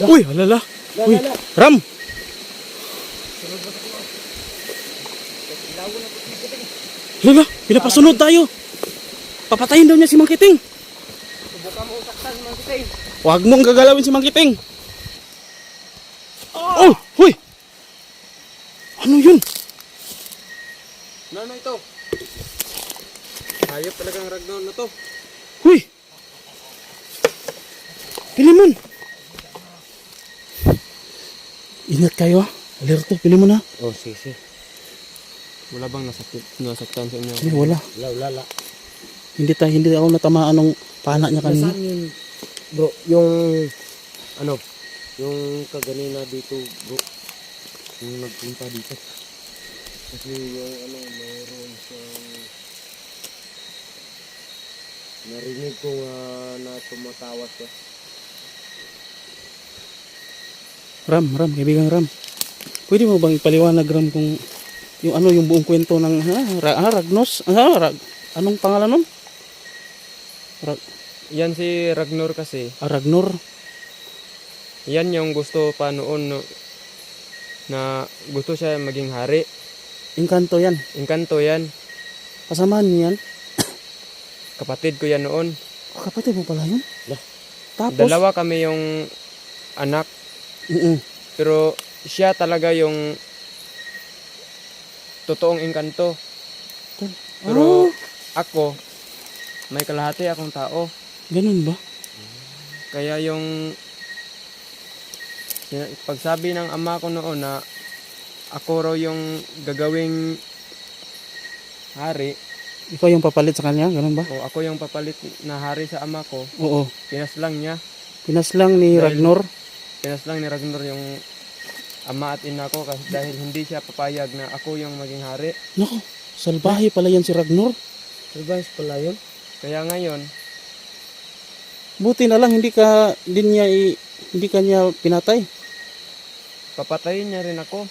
Uy, alala. La, Uy. Ram. Lala, pinapasunod tayo. Papatayin daw niya si Mang Kiting. Subukan mo usaktan, Mang Kiting. Huwag mong gagalawin si Mang Kiting. Oh, huy. Ano yun? Ano ito? Hayop talagang ragdown na to. Huy. Pilimon. Ingat kayo. Alerto, pili mo na. Oh, sisi. Wala bang nasakit, nasaktan sa inyo? Hindi, wala. Wala, wala, wala. Hindi tayo, hindi ako natamaan ng pana niya kanina. Nasaan yun? Bro, yung, ano, yung kaganina dito, bro. Yung nagpunta dito. Kasi yung, ano, mayroon siyang, narinig ko nga na tumatawa siya. Ram, Ram, kaibigan Ram. Pwede mo bang ipaliwanag Ram kung yung ano yung buong kwento ng ha, Ra- ah, Ragnos? Ah, Rag, anong pangalan nun? Rag, Yan si Ragnar kasi. ah, Ragnor. Yan yung gusto pa noon no, na gusto siya maging hari. Engkanto yan. Engkanto yan. Kasamahan niyo yan. Kapatid ko yan noon. Oh, kapatid mo pala yun. Lah. Tapos, Dalawa kami yung anak. Mm-mm. Pero siya talaga yung totoong engkanto. oh, Pero ako, may kalahati akong tao. ganun ba? Kaya yung pagsabi ng ama ko noon na ako raw yung gagawing hari Ikaw yung papalit sa kanya, ganun ba? o ako yung papalit na hari sa ama ko, Oo. pinaslang niya. Pinaslang ni Dahil- Ragnor. Pinaslang ni Ragnar yung ama at ina ko kasi dahil hindi siya papayag na ako yung maging hari. Nako, salbahe pala yan si Ragnor. Advice pala yun? Kaya ngayon, Buti na lang hindi ka din niya i- hindi ka niya pinatay. papatayin niya rin ako.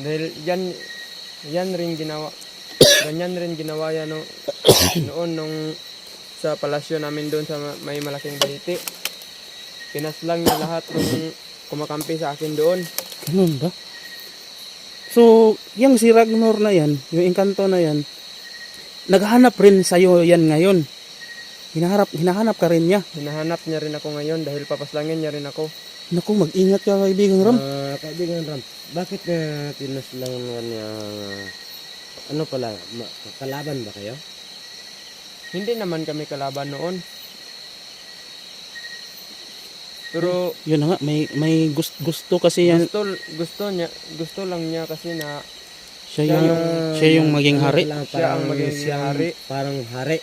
Dahil yan, yan rin ginawa, ganyan rin ginawa yan no, noon nung sa palasyo namin doon sa ma- may malaking baliti. Pinaslang niya lahat ng kumakampi sa akin doon. Ganun ba? So, yung si Ragnor na yan, yung engkanto na yan, naghahanap rin sa'yo yan ngayon. Hinaharap, hinahanap ka rin niya. Hinahanap niya rin ako ngayon dahil papaslangin niya rin ako. Naku, mag-ingat ka kaibigan Ram. Ah, kaibigan Ram, bakit na tinaslang nga niya, ano pala, kalaban ba kayo? Hindi naman kami kalaban noon. Pero Yun na nga, may, may gusto, gusto kasi yan. gusto gusto niya gusto lang niya kasi na Siya siya yung, yung- siya yung maging Ano hari. pala, Siya parang ang maging siya hari. Parang hari.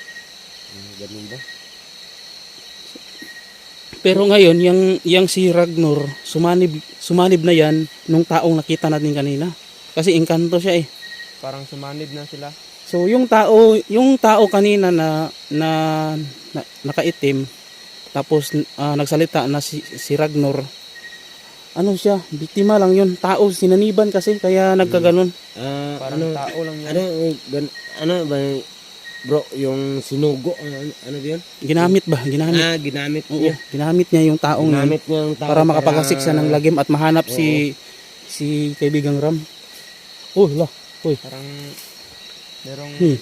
Ah, ganun ba? Pero ngayon, yung, yung si Ragnor, sumanib, sumanib na yan nung taong nakita natin kanina. Kasi engkanto siya eh. parang sumanib na sila. So yung tao, yung tao kanina na na, na nakaitim tapos ah, nagsalita na si, si Ragnor. Ano siya? Biktima lang 'yun. Tao sinaniban kasi kaya nagkaganon. Ah, Parang ano, tao lang yan. ano, eh, gan- ano ba, bro, yung sinugo, ano, ano yun? Ginamit ba? Ginamit. Ah, ginamit Oo, niya. ginamit niya yung taong yun Ginamit niya yung tao. para makapagkasik siya ng lagim at mahanap si si kaibigang Ram. Oh, la. Uy. Parang merong Hmm.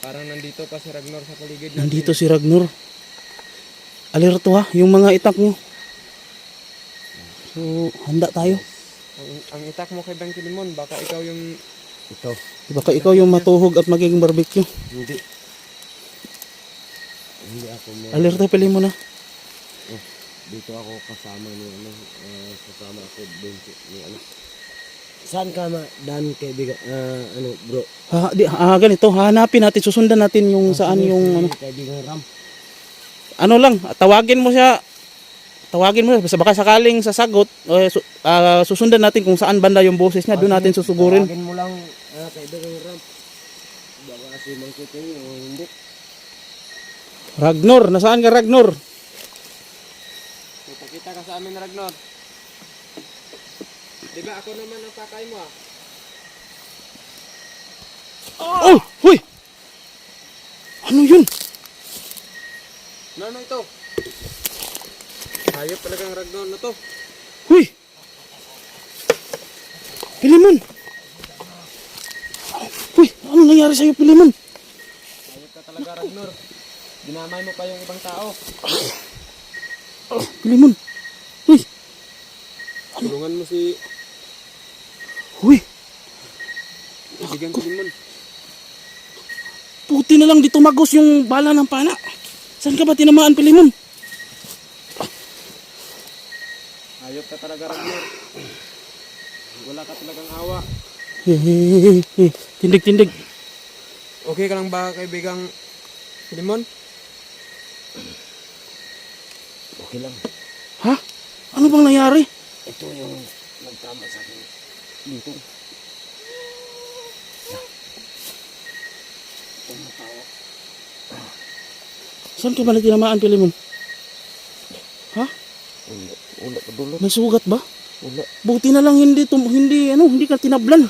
parang nandito pa si Ragnar sa paligid natin. Nandito si Ragnor. Alerto ha, yung mga itak nyo. So, handa tayo. Ang, ang itak mo kay Bang Kilimon, baka ikaw yung Ito, Baka ikaw yung matuhog at magiging barbecue. hindi. Hindi ako mo. Alerto, pili mo na. Dito ako kasama ni ano, ah, kasama ako si- ni ano. Saan ka ma, Dan, kaibigan, ah, ano, bro? Ha, di, ah, ganito, hanapin natin, susundan natin yung saan Sino yung ano. Kaibigan Ram. Ano lang, tawagin mo siya. Tawagin mo siya, baka sakaling sasagot, eh, su- ah, susundan natin kung saan banda yung boses niya, doon natin susugurin. Tawagin mo lang, ah, kaibigan Ram. Baka si Mang Kiting o hindi. Ragnor, nasaan ka Ragnor? Kita ka sa amin Ragnar. Di ba ako naman ang pakay mo ah? Oh, huy! Ano yun? Ano ito? Hayop talagang Ragnar na to. Huy! Pilimon! Huy! Ano nangyari sa'yo, Pilimon? Hayop ka talaga Ragnar. Dinamay mo pa yung ibang tao. Pilimon! Huy! Tulungan mo si Huy! Kaibigan ko Limon. Puti na lang di tumagos yung bala ng pana. Saan ka ba tinamaan, Pilimon? Hayop ka talaga Ragnar. Wala ka talagang awa. Tindig, tindig. Okay ka lang ba kaibigang Limon? Okay lang. Ha? Ano bang nangyari? Ito yung nagtama sa akin. Dito. Saan ka ba na tinamaan, Pilimon? Ha? Wala, wala ka dulot. May sugat ba? Wala. Buti na lang hindi tum hindi ano, hindi ka tinablan.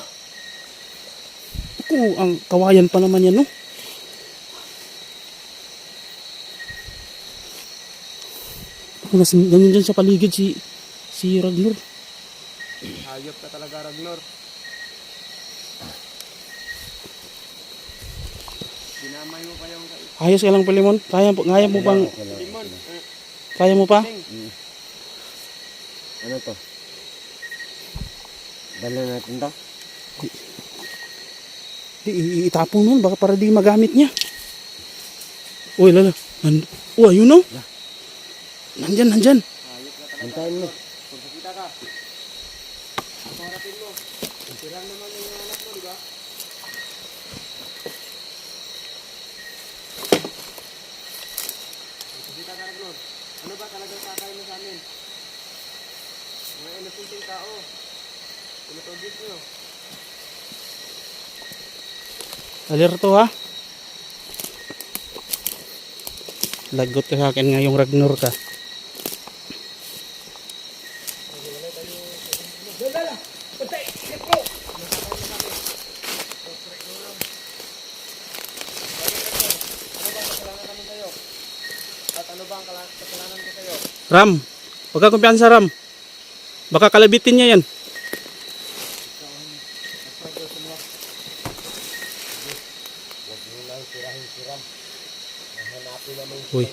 Ako, ang kawayan pa naman yan, no? Ako, nas, ganyan dyan sa paligid si si Ragnar. Hayop ka talaga Ragnar. Dinamay mo pa yung Ayos ka lang, Pilimon. Kaya, mo- kaya mo bang. Limon. Eh, kaya mo pa? Ting. Ano to? Dala natin to? Di, i- itapon mo, baka para di magamit niya. Uy, lala. Nan oh, ayun no? Nandyan, nandyan. Antayin mo. Kung sakita ka. Ako harapin mo. Tirang naman yung anak mo, di ba? Ka Ragnar. Ano ba talagang kakay mo sa amin? Mga inusunting tao. Pinatugis nyo. Alerto ha. Lagot ka sa akin ngayong Ragnar ka. Kasalanan kami sa'yo. At ano ba ang kala- kasalanan ko sa'yo? Ram, huwag ka kumpiyansa Ram. Baka kalabitin niya yan. Mo Uy.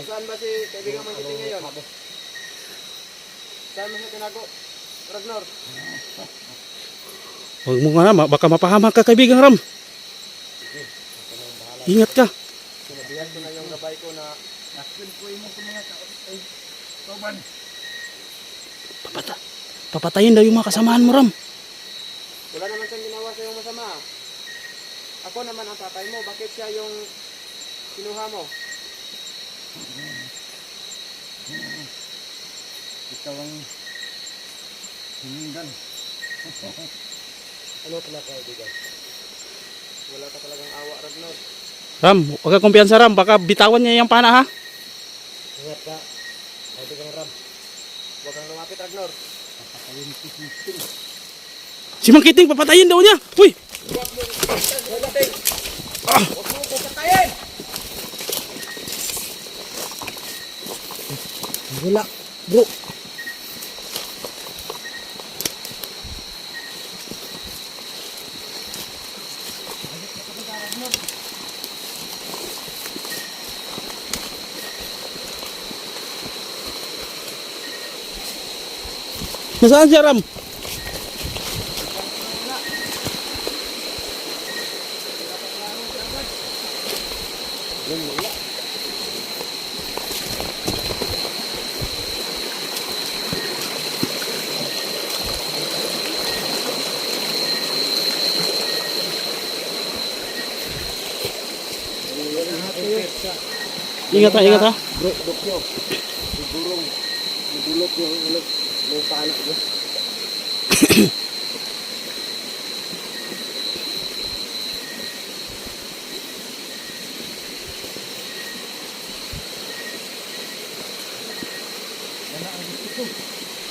Saan ba si kaibigan mong kiting ngayon? Saan mo siya tinago? Ragnar, Huwag mo nga, ma- baka mapahamak ka kaibigang Ram. Ingat ka. Sinabihan ko na yung gabay ko na Papata papatayin daw yung mga kasamahan mo Ram. wala naman siyang ginawa sa yung masama. Ako naman ang tatay mo. Bakit siya yung kinuha mo? Ikaw ang hiningan. ano pala kaibigan? Wala ka talagang awa, Ragnar. Ram, huwag ka kumpiyansa Ram. Baka bitawan niya yung pana ha. Ingat ka. Kaibigan Ram. Huwag kang lumapit, Ragnar. Papatayin si Siting. Si Mang Kiting, papatayin daw niya. Uy! Huwag mo patayin! Huwag mo ko patayin! Wala. Bro. Nasaan siya Ram? Ingat ha, ingat ha. Bro, dokyo. Sigurong nagulot yung ano, yung paano ko.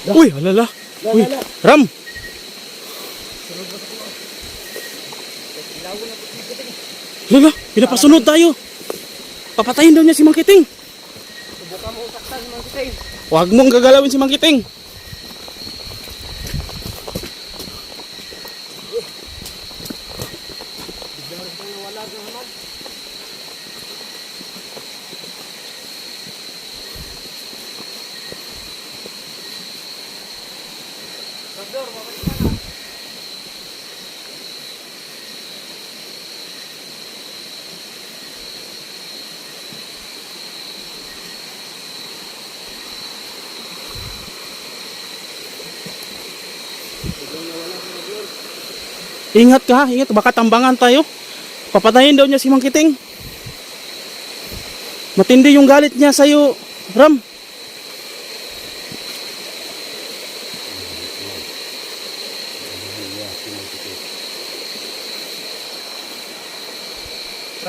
Uy, alala. Uy, Ram. Lala, pinapasunod tayo. Papatayin daw niya si Mang Kiting. Si Mang. Huwag mong gagalawin si Mang Kiting. Ingat ka ingat. Baka tambangan tayo. Papatayin daw niya si Mang Kiting. Matindi yung galit niya sa'yo, Ram.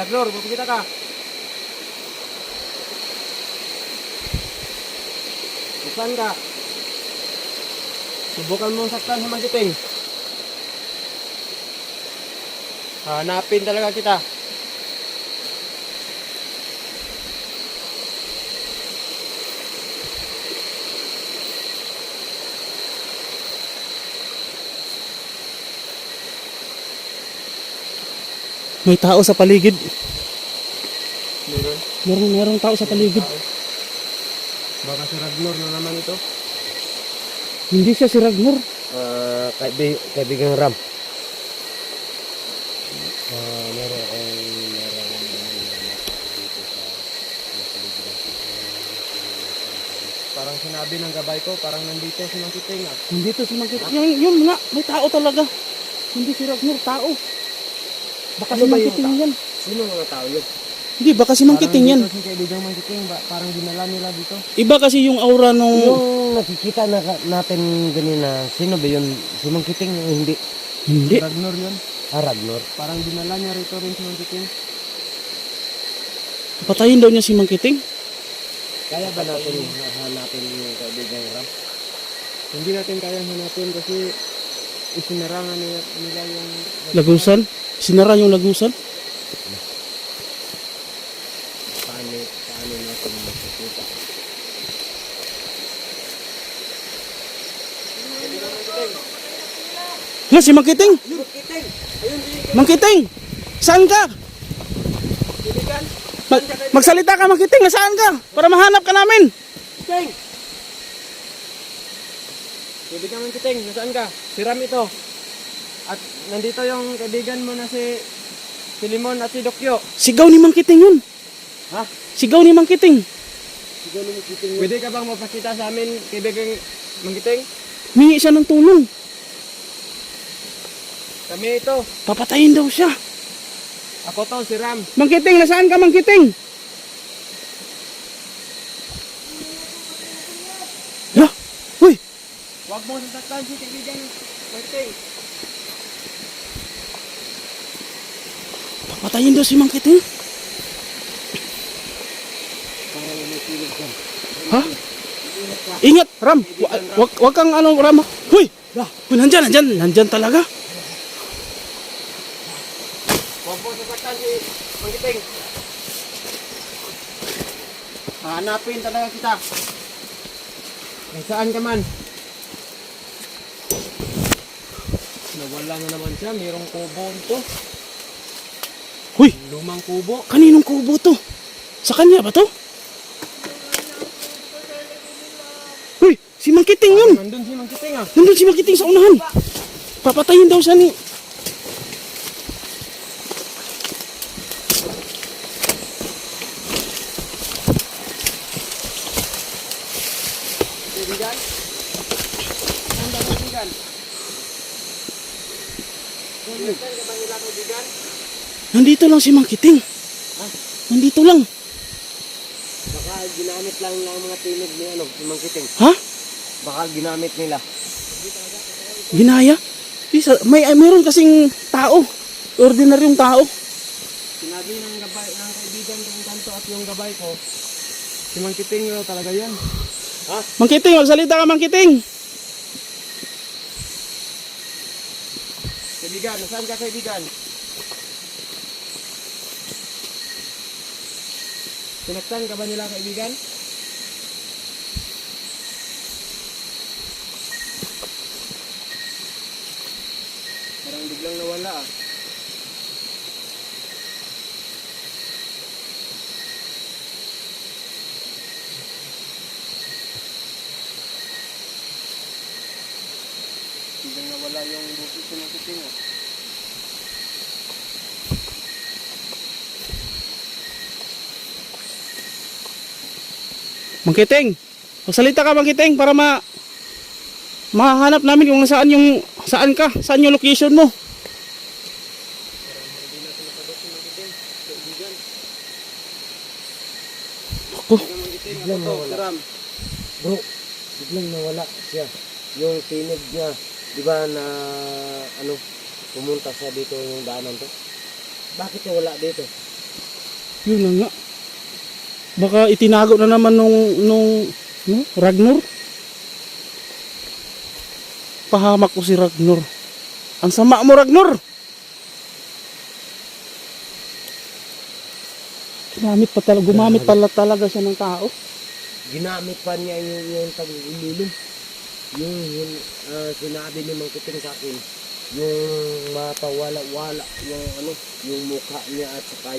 Ragnor, kita ka. Saan ka? Subukan mo saktan sa Mang Kiting. Hanapin talaga kita. May tao sa paligid. Meron. Meron, merong tao sa paligid. Baka si Ragnor na naman ito. Hindi siya si Ragnar. Ah, kaibi, kaibigang Ram. Ah, meron dito sa Parang sinabi ng gabay ko, parang nandito si Mang Kiting ah. Nandito si Mang Kiting. Yung, yun nga, may tao talaga. Hindi si Ragnar, tao. Baka Ano si Mang Kiting yan. Sino mga tao yun? Hindi, baka si Mang Parang Kiting yan. si kaibigang Mang Kiting, ba, parang dinala nila dito. Iba kasi yung aura nung... Yung nakikita na, natin ganina, sino ba yun? Si Mang Kiting o hindi? Hindi. Ragnor yun. Ah, Ragnor. Parang dinala niya rito rin si Mang Kiting. Patayin daw niya si Mang Kiting. Kaya ba natin hanapin yung kaibigang Ram? Hindi natin kayang hanapin kasi isinarangan nila, nila yung... Lagusan. Sinara yung lagusan. Paano, paano natin makikita? Nga, si Mang Kiting. Mang Kiting. Saan ka? Mag- magsalita ka, Mang Kiting. Nasaan ka? Para mahanap ka namin. Kiting! Kaibigan Mang Kiting, nasaan ka? Si Ram ito. At nandito yung kaibigan mo na si si Limon at si Dokyo. Sigaw ni Mang Kiting yun. Ha? Sigaw ni Mang Kiting. Pwede ka bang mapakita sa amin, kaibigan Mang Kiting? Mingi siya ng tulong. Kami ito. Papatayin daw siya. Ako to, si Ram. Mang Kiting, nasaan ka, Mang Kiting? Ya, uy, Huwag mo sasaktan si kaibigan Mang Kiting. papatayin daw si Mang Kiting. Ha? Ingat, Ram. Wa- Wag, wag kang ano, Ram. Huy! Huy, nandyan, nandyan, nandyan talaga. Huwag mo sasaktan si Mang Kiting. Hanapin talaga kita. Kung saan ka man. Nawala na naman siya. Mayroong kubo ito. Huy, Lumang kubo. kaninong kubo to? Sa kanya ba to? Huy, si Mang Kiting yun. Nandun si Mang Kiting ah. Nandun si Mang Kiting sa unahan. Papatayin daw siya ni... Kaibigan? Saan ba kaibigan? Saan ka ba nila kaibigan? Nandito lang si Mang Kiting. Nandito lang. Baka ginamit lang ng mga tinig ni ano, si Mang Kiting. Ha? Baka ginamit nila. Ginaya? Isa, may, ay, meron kasing tao. Ordinaryong tao. Sinabi ng gabay ng kaibigan kong kanto at yung gabay ko, si Mang Kiting yun talaga yan. Mang Kiting, magsalita ka Mang Kiting. Kaibigan, nasaan ka kaibigan? Sinaktan ka ba nila kaibigan? Parang biglang nawala ah. Biglang nawala yung busis ng kuting ah. Mangkiting. Magsalita ka Mangkiting para ma mahanap namin kung saan yung saan ka, saan yung location mo. Ako, Biglang nawala. Bro, biglang nawala siya. Yung tinig niya, di ba na ano, pumunta siya dito yung daanan to. Bakit siya wala dito? yun na nga. Baka itinago na naman nung nung no, Ragnor. Pahamak ko si Ragnor. Ang sama mo Ragnor. Gumamit pa talaga, gumamit pala talaga siya ng tao. Ginamit pa niya yung, yung tag-ililom. Yung, yung ah, sinabi ni Mang Kiting sa akin, yung mapawala-wala, yung ano, yung mukha niya at saka